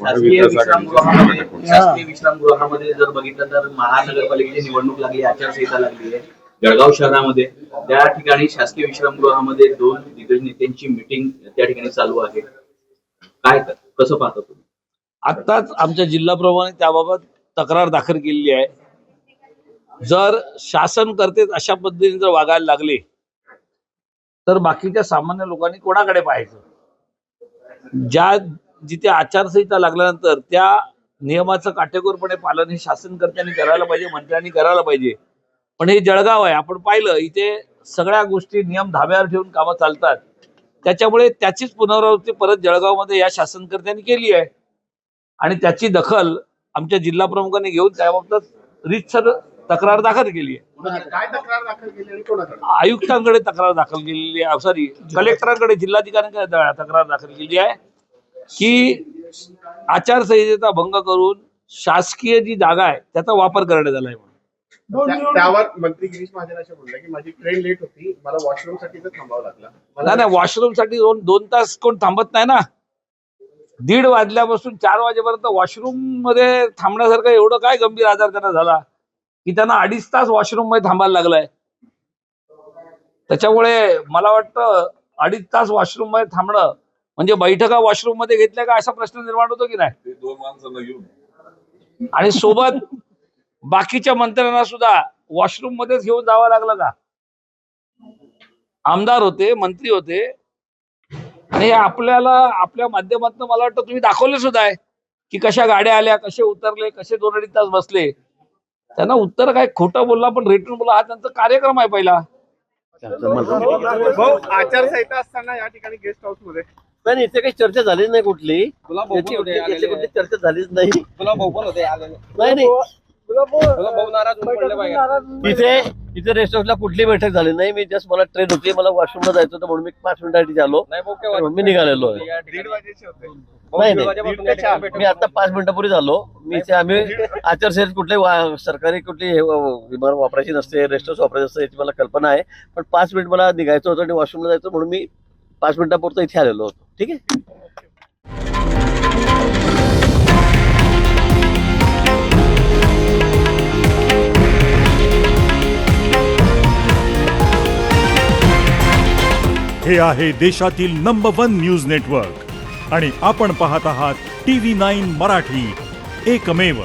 शासकीय विश्रामगृहामध्ये शासकीय विश्रामगृहामध्ये जर बघितलं तर महानगरपालिकेची निवडणूक लागली आचारसंहिता लागली आहे. जळगाव शहरामध्ये त्या ठिकाणी शासकीय विश्रामगृहामध्ये दोन दिग्गज नेत्यांची मिटिंग त्या ठिकाणी चालू आहे. काय कसं पाहता तुम्ही? आत्ताच आमच्या जिल्हाप्रमाणे त्याबाबत तक्रार दाखल केलेली आहे. जर शासन करतेच अशा पद्धतीने जर वागायला लागले तर बाकीच्या सामान्य लोकांनी कोणाकडे पाहायचं? ज्या जिथे आचारसंहिता लागल्यानंतर त्या नियमाचं काटेकोरपणे पालन हे शासनकर्त्यांनी करायला पाहिजे मंत्र्यांनी करायला पाहिजे. पण हे जळगाव आहे आपण पाहिलं इथे सगळ्या गोष्टी नियम धाब्यावर ठेवून कामं चालतात. त्याच्यामुळे त्याचीच पुनरावृत्ती परत जळगावमध्ये या शासनकर्त्यांनी केली आहे. आणि त्याची दखल आमच्या जिल्हा प्रमुखांनी घेऊन त्याबाबत रीतसर तक्रार दाखल केली आहे. काय तक्रार दाखल केली आणि कोणाकडे? आयुक्तांकडे तक्रार दाखल केलेली आहे. सॉरी कलेक्टरांकडे जिल्हाधिकाऱ्यांकडे तक्रार दाखल केली आहे. की आचारसंहितेचा भंग करून शासकीय जी जागा आहे त्याचा वापर करण्यात आला आहे म्हणून. त्या- त्यावर मंत्री गिरीश महाजन असे म्हणले की माझी ट्रेन लेट होती मला वॉशरूमसाठी थांबावं लागलं. नाही नाही वॉशरूमसाठी दोन दोन तास कोण थांबत नाही ना. दीड वाजल्यापासून चार वाजेपर्यंत वॉशरूममध्ये थांबण्यासारखं एवढं काय गंभीर आजार त्यांना झाला की त्यांना अडीच तास वॉशरूममध्ये थांबायला लागलाय. त्याच्यामुळे मला वाटतं अडीच तास वॉशरूममध्ये थांबणं म्हणजे बैठका वॉशरूममध्ये घेतल्या का असा प्रश्न निर्माण होतो की नाही? ते दोन माणसांना घेऊन आणि सोबत बाकीच्या मंत्र्यांना सुद्धा वॉशरूम मध्येच घेऊन जावं लागलं का? आमदार होते मंत्री होते. आणि आपल्याला आपल्या माध्यमातून मला वाटतं तुम्ही दाखवले सुद्धा आहे की कशा गाड्या आल्या कसे उतरले कसे दोन अडीच तास बसले. त्यांना उत्तर काय? खोटं बोलला पण रेटून बोलला हा त्यांचा कार्यक्रम आहे पहिला. भाऊ आचारसंहिता असताना या ठिकाणी गेस्ट हाऊसमध्ये नाही नाही, इथे काही चर्चा झालीच नाही कुठली. याची कुठली याची कुठली चर्चा झालीच नाही. नाही नाही. तिथे तिथे रेस्ट हाऊसला कुठली बैठक झाली नाही. मी जस्ट मला ट्रेन होती मला वॉशरूमला जायचं होतं म्हणून मी पाच मिनिटासाठी आलो. मी निघालेलो. आहे दीड वाजेचे होते. नाही नाही. मी आता पाच मिनिटापूर्वी झालो. मी इथे आम्ही आचारसंहितेत कुठले वा- सरकारी कुठली हे वा- विमान वापरायची नसते रेस्ट हाऊस वापरायचं असते याची मला कल्पना आहे. पण पाच मिनिट मला निघायचं होतं आणि वॉशरूमला जायचं म्हणून मी पाच मिनिटापुरतं इथे आलेलो होतो. ठीक आहे? हे आहे देशातील नंबर वन न्यूज नेटवर्क आणि आपण पाहत आहात टी व्ही नाईन मराठी. एकमेव